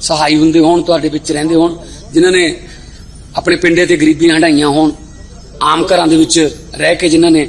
ਸਹਾਈ ਹੁੰਦੇ ਹੋਣ, ਤੁਹਾਡੇ ਵਿੱਚ ਰਹਿੰਦੇ ਹੋਣ, ਜਿਨ੍ਹਾਂ ਨੇ ਆਪਣੇ ਪਿੰਡੇ ਤੇ ਗਰੀਬੀਆਂ ਹਟਾਈਆਂ ਹੋਣ, ਆਮ ਘਰਾਂ ਦੇ ਵਿੱਚ ਰਹਿ ਕੇ ਜਿਨ੍ਹਾਂ ਨੇ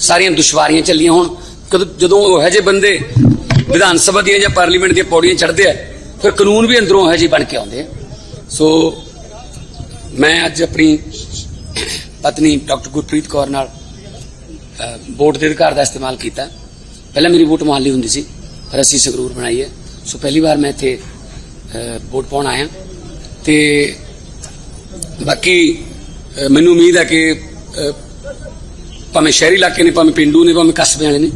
ਸਾਰੀਆਂ ਦੁਸ਼ਵਾਰੀਆਂ ਚੱਲੀਆਂ ਹੋਣ, ਕਦੋਂ, ਜਦੋਂ ਉਹ ਜਿਹੇ ਬੰਦੇ ਵਿਧਾਨ ਸਭਾ ਦੀਆਂ ਜਾਂ ਪਾਰਲੀਮੈਂਟ ਦੀਆਂ ਪੌੜੀਆਂ ਚੜ੍ਹਦੇ ਆ, ਫਿਰ ਕਾਨੂੰਨ ਵੀ ਅੰਦਰੋਂ ਇਹੋ ਜਿਹੇ ਬਣ ਕੇ ਆਉਂਦੇ ਆ। ਸੋ, ਮੈਂ ਅੱਜ ਆਪਣੀ ਪਤਨੀ ਡਾਕਟਰ ਗੁਰਪ੍ਰੀਤ ਕੌਰ ਨਾਲ ਵੋਟ ਦੇ ਅਧਿਕਾਰ ਦਾ ਇਸਤੇਮਾਲ ਕੀਤਾ। ਪਹਿਲਾਂ ਮੇਰੀ ਵੋਟ ਮੁਹੱਲੀ ਹੁੰਦੀ ਸੀ ਪਰ ਅਸੀਂ ਸੰਗਰੂਰ ਬਣਾਈ ਹੈ। ਸੋ ਪਹਿਲੀ ਵਾਰ ਮੈਂ ਇੱਥੇ ਵੋਟ ਪਾਉਣ ਆਇਆ। ਤੇ ਬਾਕੀ ਮੈਨੂੰ ਉਮੀਦ ਹੈ ਕਿ ਭਾਵੇਂ ਸ਼ਹਿਰੀ ਇਲਾਕੇ ਨੇ, ਭਾਵੇਂ ਪਿੰਡੂ ਨੇ, ਭਾਵੇਂ ਕਸਬੇ ਵਾਲੇ ਨੇ,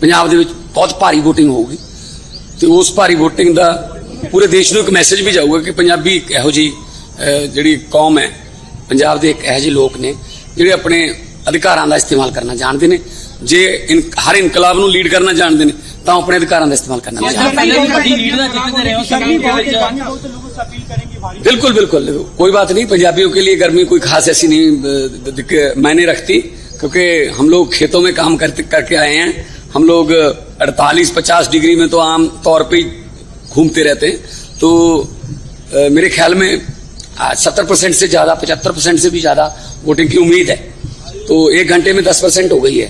ਪੰਜਾਬ ਦੇ ਵਿੱਚ ਬਹੁਤ ਭਾਰੀ VOTING ਹੋਊਗੀ। ਤੇ ਉਸ ਭਾਰੀ VOTING ਦਾ ਪੂਰੇ ਦੇਸ਼ ਨੂੰ ਇੱਕ ਮੈਸੇਜ ਵੀ ਜਾਊਗਾ ਕਿ ਪੰਜਾਬੀ ਇੱਕ ਇਹੋ ਜੀ ਜਿਹੜੀ ਕੌਮ ਹੈ, ਪੰਜਾਬ ਦੇ ਇੱਕ ਇਹੋ ਜਿਹੇ ਲੋਕ ਨੇ, ਜਿਹੜੇ ਆਪਣੇ ਅਧਿਕਾਰਾਂ ਦਾ ਇਸਤੇਮਾਲ ਕਰਨਾ ਜਾਣਦੇ ਨੇ। ਜੇ ਇਨ- ਹਰ ਇਨਕਲਾਬ ਨੂੰ ਲੀਡ ਕਰਨਾ ਜਾਣਦੇ ਨੇ ਤਾਂ ਉਹ ਆਪਣੇ ਅਧਿਕਾਰਾਂ ਦਾ ਇਸਤੇਮਾਲ ਕਰਨਾ ਵੀ ਜਾਣਦੇ ਨੇ ਪਹਿਲੇ ਵੀ ਵੱਡੀ ਲੀਡ ਦਾ ਜਿੱਤਦੇ ਰਹੇ ਹੋ ਸੰਗੀਤ ਦੇ ਵਿੱਚ लोगों से अपील करेंगे भारी बिल्कुल बिल्कुल कोई बात नहीं पंजाबियों के लिए गर्मी कोई खास ऐसी नहीं अ, दिक- मायने रखती क्योंकि हम लोग खेतों में काम करते करके आए हैं हम लोग 48-50 डिग्री में तो आम तौर पे ही घूमते रहते हैं तो अ, मेरे ख्याल में सत्तर परसेंट से ज्यादा पचहत्तर परसेंट से भी ज्यादा वोटिंग की उम्मीद है तो एक घंटे में दस परसेंट हो गई है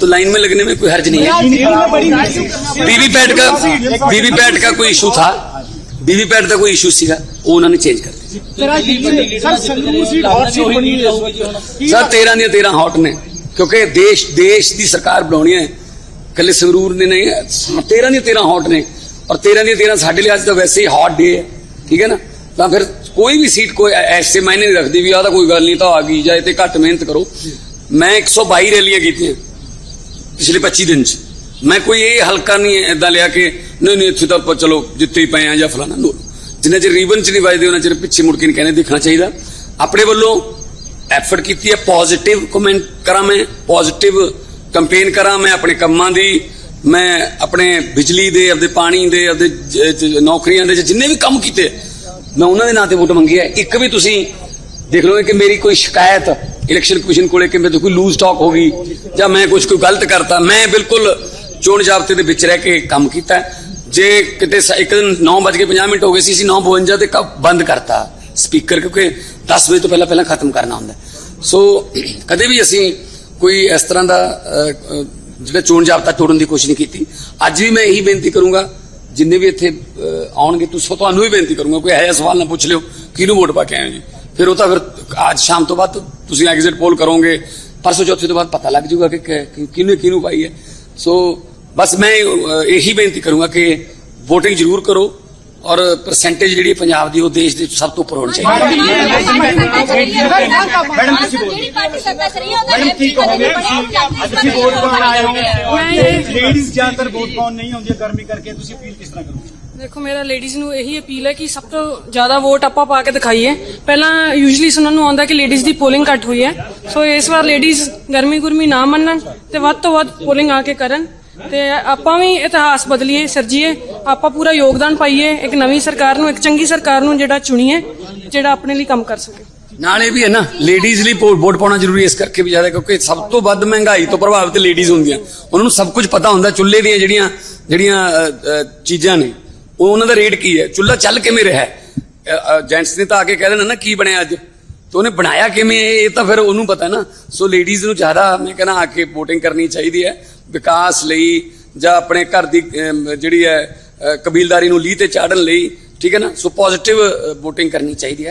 तो लाइन में लगने में कोई हर्ज नहीं है वीवीपैट का वीवीपैट का कोई इशू था वीवीपैट का कोई इशू सीगा वो उन्होंने चेंज कर दिया sir Sangrur seat hot seat बनी है ਸਰ 13 ਦੀਆਂ 13 ਹੌਟ ਨੇ ਕਿਉਂਕਿ ਦੇਸ਼ ਦੇਸ਼ ਦੀ ਸਰਕਾਰ ਬਣਾਉਣੀ ਹੈ ਕੱਲੇ ਸੰਗਰੂਰ ਨੇ ਨਹੀਂ 13 ਦੀਆਂ 13 ਹੌਟ ਨੇ ਔਰ 13 ਦੀਆਂ 13 ਸਾਡੇ ਲਈ ਅੱਜ ਤਾਂ ਵੈਸੇ ਹੀ ਹੌਟ ਡੇ ਹੈ ਠੀਕ ਹੈ ਨਾ ਤਾਂ ਫਿਰ ਕੋਈ ਵੀ ਸੀਟ ਕੋਈ ਐ- ਐਸੇ ਮਾਇਨੇ ਨਹੀਂ ਰੱਖਦੀ ਵੀ ਆ ਤਾਂ ਕੋਈ ਗੱਲ ਨਹੀਂ ਤਾਂ ਆ ਗਈ ਜਾਂ ਇਹ ਤੇ ਘੱਟ ਮਿਹਨਤ ਕਰੋ ਮੈਂ 122 ਰੈਲੀਆਂ ਕੀਤੀਆਂ ਪਿਛਲੇ 25 ਦਿਨ ਚ। ਮੈਂ ਕੋਈ ਇਹ ਹਲਕਾ ਨਹੀਂ ਇਦਾਂ ਲਿਆ ਕਿ ਨਹੀਂ ਨਹੀਂ, ਇੱਥੇ ਤਾਂ ਆਪਾਂ ਚਲੋ ਜਿੱਤੇ ਹੀ ਪਏ ਆ ਜਾਂ ਫਲਾਣਾ ਨੋ ਜਿੰਨਾ ਚਿਰ ਰੀਬਨ ਚ ਨਹੀਂ ਵੱਜਦੇ, ਉਹਨਾਂ ਚਿਰ ਪਿੱਛੇ ਮੁੜ ਕੇ ਨਹੀਂ ਕਹਿੰਦੇ, ਦੇਖਣਾ ਚਾਹੀਦਾ। ਆਪਣੇ ਵੱਲੋਂ ਐਫਰਟ ਕੀਤੀ ਹੈ ਪੋਜ਼ਿਟਿਵ ਕਮੈਂਟ ਕਰਾਂ ਮੈਂ ਪੋਜ਼ਿਟਿਵ ਕੰਪੇਨ ਕਰਾਂ ਮੈਂ ਆਪਣੇ ਕੰਮਾਂ ਦੀ। ਮੈਂ ਆਪਣੇ ਬਿਜਲੀ ਦੇ, ਆਪਦੇ ਪਾਣੀ ਦੇ, ਆਪਦੇ ਨੌਕਰੀਆਂ ਦੇ ਜਿੰਨੇ ਵੀ ਕੰਮ ਕੀਤੇ, ਮੈਂ ਉਹਨਾਂ ਦੇ ਨਾਂ ਤੇ ਵੋਟ ਮੰਗੀ ਹੈ ਇੱਕ ਵੀ ਤੁਸੀਂ ਦੇਖ ਲਓ ਕਿ ਮੇਰੀ ਕੋਈ ਸ਼ਿਕਾਇਤ ਇਲੈਕਸ਼ਨ ਕਮਿਸ਼ਨ ਕੋਲੇ ਕਿ ਮੇਰੇ ਤੋਂ ਕੋਈ ਲੂਜ਼ ਟਾਕ ਹੋ ਗਈ ਜਾਂ ਮੈਂ ਕੁਝ ਕੋਈ ਗਲਤ ਕਰਤਾ, ਮੈਂ ਬਿਲਕੁਲ ਚੋਣ ਜ਼ਾਬਤੇ ਦੇ ਵਿੱਚ ਰਹਿ ਕੇ ਕੰਮ ਕੀਤਾ। ਜੇ ਕਿਤੇ ਇੱਕ ਦਿਨ 9:50 ਮਿੰਟ ਹੋ ਗਏ ਸੀ, ਅਸੀਂ 9:52 ਤੇ ਕ- ਬੰਦ ਕਰਤਾ ਸਪੀਕਰ, ਕਿਉਂਕਿ 10 ਵਜੇ ਤੋਂ ਪਹਿਲਾਂ ਪਹਿਲਾਂ ਖਤਮ ਕਰਨਾ ਹੁੰਦਾ। ਸੋ ਕਦੇ ਵੀ ਅਸੀਂ ਕੋਈ ਇਸ ਤਰ੍ਹਾਂ ਦਾ ਜਿਹੜਾ ਚੋਣ ਜ਼ਾਬਤਾ ਤੋੜਨ ਦੀ ਕੋਸ਼ਿਸ਼ ਨਹੀਂ ਕੀਤੀ। ਅੱਜ ਵੀ ਮੈਂ ਇਹੀ ਬੇਨਤੀ ਕਰੂੰਗਾ, ਜਿੰਨੇ ਵੀ ਇੱਥੇ ਆਉਣਗੇ, ਤੁਸੀਂ ਤੁਹਾਨੂੰ ਵੀ ਬੇਨਤੀ ਕਰੂੰਗਾ, ਕੋਈ ਇਹੋ ਜਿਹਾ ਸਵਾਲ ਨਾ ਪੁੱਛ ਲਿਓ, ਕਿਹਨੂੰ ਵੋਟ ਪਾ ਕੇ ਆਏ ਹੋ ਜੀ? ਫਿਰ ਉਹ ਤਾਂ ਫਿਰ ਅੱਜ ਸ਼ਾਮ ਤੋਂ ਬਾਅਦ ਤੁਸੀਂ ਐਗਜ਼ਿਟ ਪੋਲ ਕਰੋਗੇ ਪਰਸੋਂ ਚੌਥੇ ਤੋਂ ਬਾਅਦ ਪਤਾ ਲੱਗ ਜਾਊਗਾ ਕਿ ਕਿਹਨੇ ਕਿਹਨੂੰ ਪਾਈ ਹੈ। ਸੋ ਬਸ ਮੈਂ ਇਹੀ ਬੇਨਤੀ ਕਰੂੰਗਾ ਕਿ VOTING ਜ਼ਰੂਰ ਕਰੋ ਔਰ ਪਰਸੈਂਟੇਜ ਜਿਹੜੀ ਪੰਜਾਬ ਦੀ ਉਹ ਦੇਸ਼ ਦੇ ਸਭ ਤੋਂ ਉੱਪਰ ਹੋਣੀ ਚਾਹੀਦੀ ਮੈਡਮ ਤੁਸੀਂ ਬੋਲੋ। ਮੈਡਮ ਕੀ ਕਹੋਗੇ? ਅੱਜ ਤੁਸੀਂ ਵੋਟ ਪਾਉਣ ਆਏ ਹੋ ਲੇਡੀਜ਼ ਜ਼ਿਆਦਾਤਰ ਵੋਟ ਪਾਉਣ ਨਹੀਂ ਆਉਂਦੀਆਂ ਗਰਮੀ ਕਰਕੇ ਤੁਸੀਂ ਫੀਲ ਕਿਸ ਤਰ੍ਹਾਂ ਕਰੋਗੇ? ਦੇਖੋ, ਮੇਰਾ ਲੇਡੀਜ਼ ਨੂੰ ਇਹੀ ਅਪੀਲ ਹੈ ਕਿ ਸਭ ਤੋਂ ਜ਼ਿਆਦਾ ਵੋਟ ਆਪਾਂ ਪਾ ਕੇ ਦਿਖਾਈਏ। ਪਹਿਲਾਂ ਯੂਜੂਲੀ ਸੁਣਨ ਨੂੰ ਆਉਂਦਾ ਕਿ ਲੇਡੀਜ਼ ਦੀ ਪੋਲਿੰਗ ਘੱਟ ਹੋਈ ਹੈ। ਸੋ ਇਸ ਵਾਰ ਲੇਡੀਜ਼ ਗਰਮੀ ਗੁਰਮੀ ਨਾ ਮੰਨਣ ਤੇ ਵੱਧ ਤੋਂ ਵੱਧ ਪੋਲਿੰਗ ਆ ਕੇ ਕਰਨ। ਤੇ ਆਪਾਂ ਵੀ ਇਤਿਹਾਸ ਬਦਲੀਏ, ਸਿਰਜੀਏ। ਆਪਾਂ ਪੂਰਾ ਯੋਗਦਾਨ ਪਾਈਏ, ਇੱਕ ਨਵੀਂ ਸਰਕਾਰ ਨੂੰ, ਇੱਕ ਚੰਗੀ ਸਰਕਾਰ ਨੂੰ ਜਿਹੜਾ ਚੁਣੀਏ, ਜਿਹੜਾ ਆਪਣੇ ਲਈ ਕੰਮ ਕਰ ਸਕੇ। ਨਾਲ ਇਹ ਵੀ ਹੈ ਨਾ ਲੇਡੀਜ਼ ਲਈ ਵੋਟ ਪਾਉਣਾ ਜ਼ਰੂਰੀ ਇਸ ਕਰਕੇ ਵੀ ਜ਼ਿਆਦਾ, ਕਿਉਂਕਿ ਸਭ ਤੋਂ ਵੱਧ ਮਹਿੰਗਾਈ ਤੋਂ ਪ੍ਰਭਾਵਿਤ ਲੇਡੀਜ਼ ਹੁੰਦੀਆਂ। ਉਹਨਾਂ ਨੂੰ ਸਭ ਕੁਝ ਪਤਾ ਹੁੰਦਾ, ਚੁੱਲ੍ਹੇ ਦੀਆਂ ਜਿਹੜੀਆਂ ਜਿਹੜੀਆਂ ਚੀਜ਼ਾਂ ਨੇ। ਉਹ ਉਹਨਾਂ ਦਾ ਰੇਟ ਕੀ ਹੈ? ਚੁੱਲ੍ਹਾ ਚੱਲ ਕਿਵੇਂ ਰਿਹਾ ਜੈਂਟਸ ਨੇ ਤਾਂ ਆ ਕੇ ਕਹਿ ਦੇਣਾ ਨਾ, ਕੀ ਬਣਿਆ ਅੱਜ? ਤੇ ਉਹਨੇ ਬਣਾਇਆ ਕਿਵੇਂ? ਇਹ ਤਾਂ ਫਿਰ ਉਹਨੂੰ ਪਤਾ ਨਾ। ਸੋ ਲੇਡੀਜ਼ ਨੂੰ ਜ਼ਿਆਦਾ ਮੈਂ ਕਹਿੰਦਾ ਆ ਕੇ ਵੋਟਿੰਗ ਕਰਨੀ ਚਾਹੀਦੀ ਹੈ। ਵਿਕਾਸ ਲਈ ਜਾਂ ਆਪਣੇ ਘਰ ਦੀ ਜਿਹੜੀ ਹੈ ਕਬੀਲਦਾਰੀ ਨੂੰ ਲੀਹ ਤੇ ਚਾੜਨ ਲਈ, ਠੀਕ ਹੈ ਨਾ? ਸੋ ਪੋਜ਼ਿਟਿਵ ਵੋਟਿੰਗ ਕਰਨੀ ਚਾਹੀਦੀ ਹੈ।